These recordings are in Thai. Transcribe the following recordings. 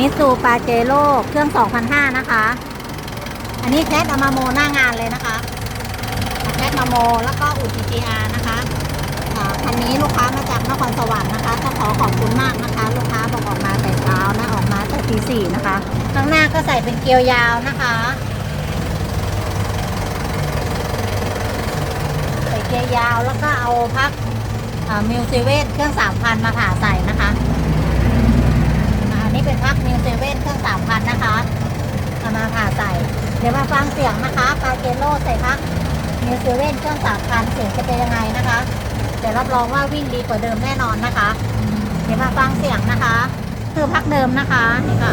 มิสูปาเจโร่เครื่อง2,500นะคะ อันนี้แคทเอามาโมหน้างานเลยนะคะแคทมาโมแล้วก็อุจิ GR นะคะคันนี้ลูกค้ามาจากนครสวรรค์นะคะต้องขอขอบคุณมากนะคะ ลูกค้าบอกออกมาแต่เช้านะออกมาแต่ตีสี่นะคะข้างหน้าก็ใส่เป็นเกลียวยาวนะคะใส่เกียร์ยาวแล้วก็เอาพักมิวเซเว่นเครื่องสามพันมาผ่าใส่นะคะอ่าอันนี้เป็นพักมิวเซเว่นเครื่องสามพันนะคะเอามาผ่าใส่ เดี๋ยวมาฟังเสียงนะคะปาเกโลใส่พักมิวเซเว่นเครื่องสามพันเสียงจะเป็นยังไงนะคะเดี๋ยวรับรองว่าวิ่งดีกว่าเดิมแน่นอนนะคะ เดี๋ยวมาฟังเสียงนะคะ คือพักเดิมนะคะนี่ค่ะ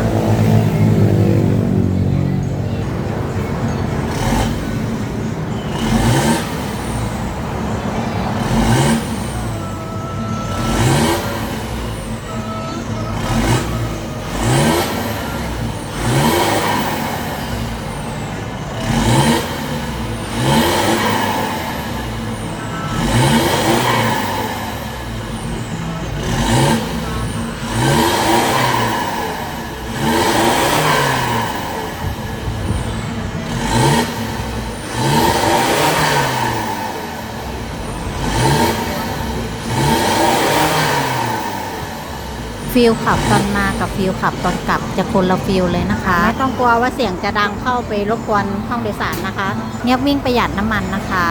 ฟิลขับตอนมากับฟิลขับตอนกลับจะคนละฟิลเลยนะคะไม่ต้องกลัวว่าเสียงจะดังเข้าไปรบกวนห้องโดยสารนะคะ เงียบวิ่งประหยัดน้ำมันนะคะ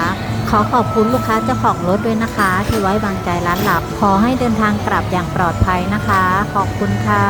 ขอขอบคุณลูกค้าเจ้าของรถด้วยนะคะ ที่ไว้วางใจร้านหลับ ขอให้เดินทางกลับอย่างปลอดภัยนะคะ ขอบคุณค่ะ